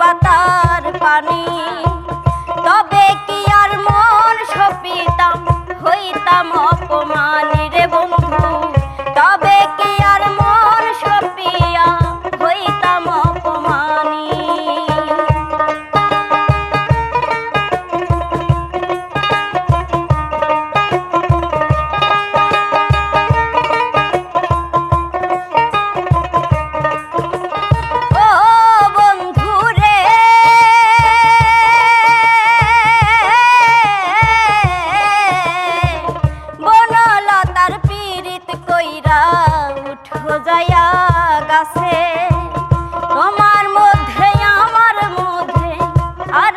পাতা আছে। তোমার মধ্যে আমার মধ্যে আর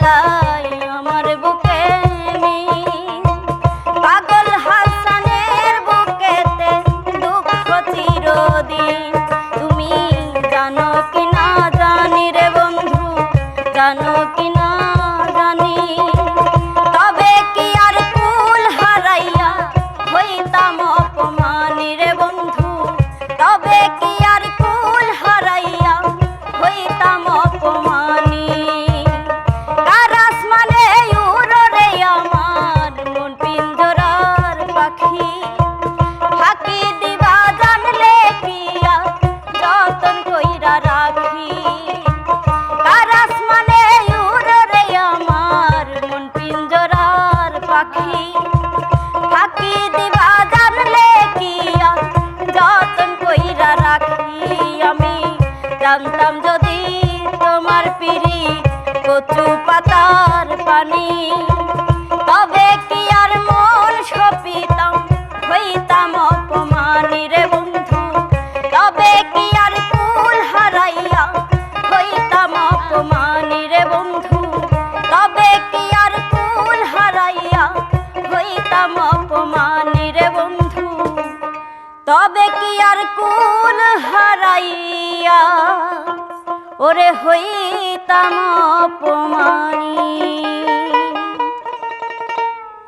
বেলা জানি। তবে কি আর মন সপিতাম হইতাম অপমানি রে বন্ধু। তবে কি আর কুল হারাইয়া হইতাম অপমানি রে বন্ধু। তবে কি আর কুল হারাইয়া হইতাম অপমানি রে বন্ধু। তবে কি আর কুল হারাইয়া ওরে হইতাম অপমানী।